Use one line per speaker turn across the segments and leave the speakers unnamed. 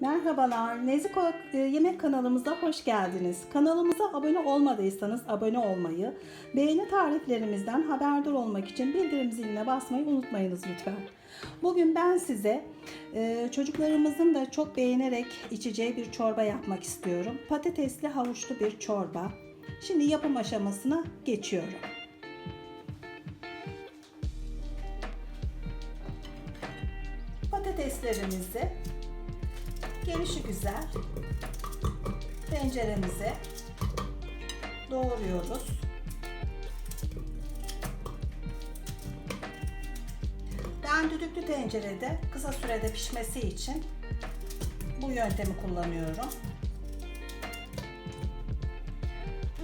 Merhabalar, Nezik e, Yemek kanalımıza hoş geldiniz. Kanalımıza abone olmadıysanız abone olmayı, beğeni tariflerimizden haberdar olmak için bildirim ziline basmayı unutmayınız lütfen. Bugün ben size e, çocuklarımızın da çok beğenerek içeceği bir çorba yapmak istiyorum. Patatesli havuçlu bir çorba. Şimdi yapım aşamasına geçiyorum. Patateslerimizi gelişi güzel tenceremize doğruyoruz. Ben düdüklü tencerede kısa sürede pişmesi için bu yöntemi kullanıyorum.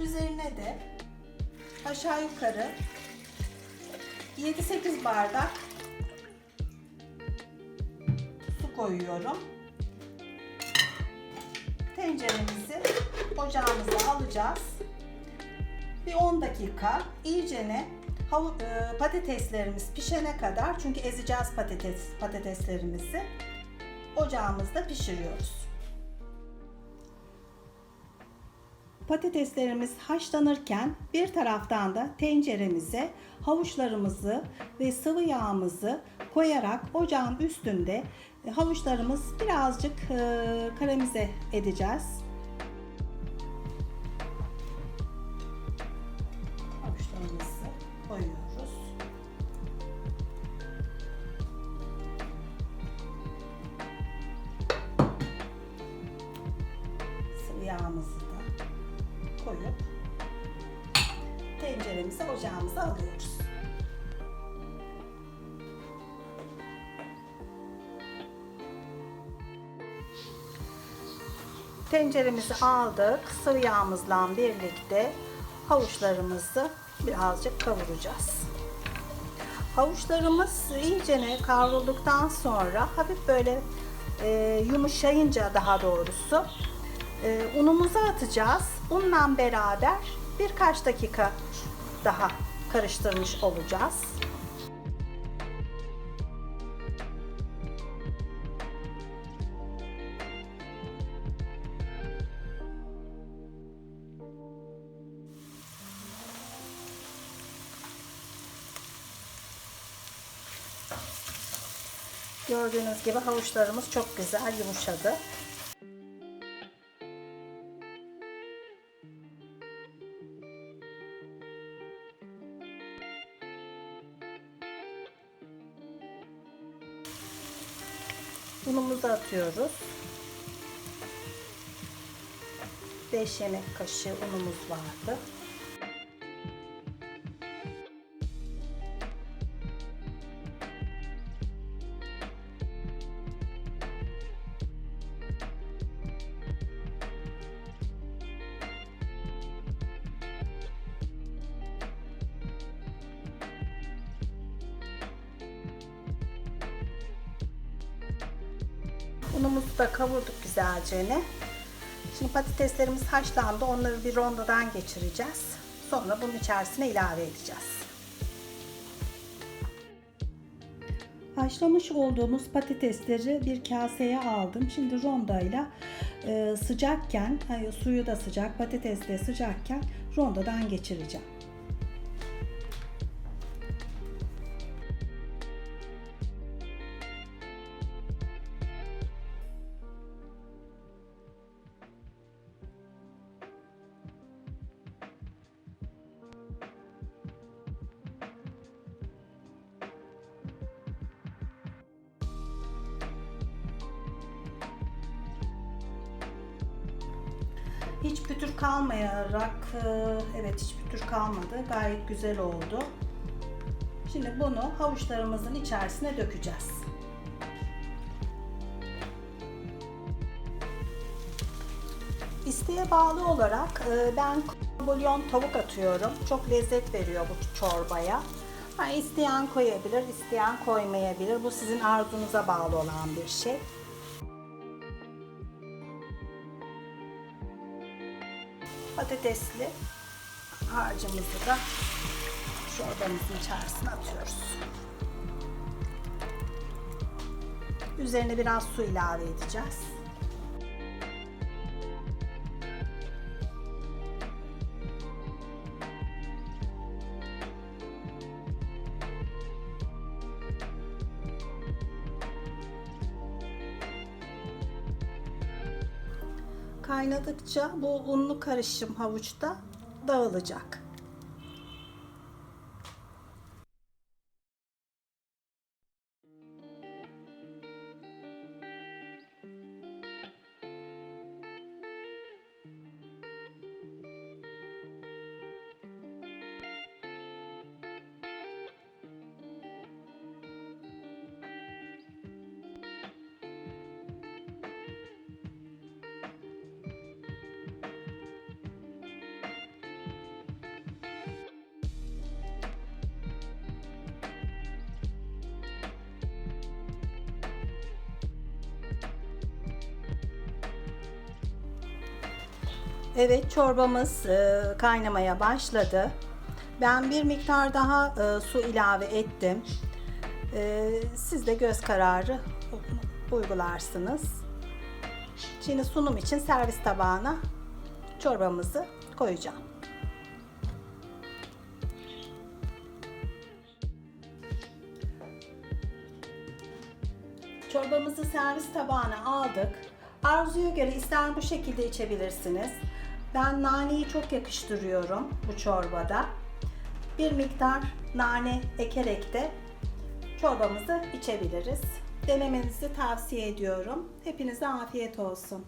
Üzerine de aşağı yukarı 7-8 bardak su koyuyorum. Tenceremizi ocağımıza alacağız. Bir 10 dakika iyicene e, patateslerimiz pişene kadar çünkü ezeceğiz patates patateslerimizi ocağımızda pişiriyoruz. Patateslerimiz haşlanırken bir taraftan da tenceremize havuçlarımızı ve sıvı yağımızı koyarak ocağın üstünde e, havuçlarımız birazcık e, karamize edeceğiz. Havuçlarımızı koyuyoruz. Sıvı yağımızı koyup tenceremizi ocağımıza alıyoruz. Tenceremizi aldık. Sıvı yağımızla birlikte havuçlarımızı birazcık kavuracağız. Havuçlarımız iyicene kavrulduktan sonra hafif böyle e, yumuşayınca daha doğrusu e, unumuzu atacağız. Unla beraber birkaç dakika daha karıştırmış olacağız. Gördüğünüz gibi havuçlarımız çok güzel yumuşadı. Unumuzu atıyoruz. 5 yemek kaşığı unumuz vardı. Unumuzu da kavurduk güzelce. Şimdi patateslerimiz haşlandı. Onları bir rondodan geçireceğiz. Sonra bunun içerisine ilave edeceğiz. Haşlamış olduğumuz patatesleri bir kaseye aldım. Şimdi rondayla e, sıcakken, hayır, suyu da sıcak, patates de sıcakken rondodan geçireceğim. Hiç pütür kalmayarak, e, evet hiç pütür kalmadı. Gayet güzel oldu. Şimdi bunu havuçlarımızın içerisine dökeceğiz. İsteğe bağlı olarak e, ben bulyon tavuk atıyorum. Çok lezzet veriyor bu çorbaya. Ha, isteyen koyabilir, isteyen koymayabilir. Bu sizin arzunuza bağlı olan bir şey. Patatesli harcımızı da çorbamızın içerisine atıyoruz. Üzerine biraz su ilave edeceğiz. Kaynadıkça bu unlu karışım havuçta dağılacak. Evet çorbamız e, kaynamaya başladı. Ben bir miktar daha e, su ilave ettim. E, siz de göz kararı uygularsınız. Şimdi sunum için servis tabağına çorbamızı koyacağım. Çorbamızı servis tabağına aldık. Arzuya göre ister bu şekilde içebilirsiniz. Ben naneyi çok yakıştırıyorum bu çorbada. Bir miktar nane ekerek de çorbamızı içebiliriz. Denemenizi tavsiye ediyorum. Hepinize afiyet olsun.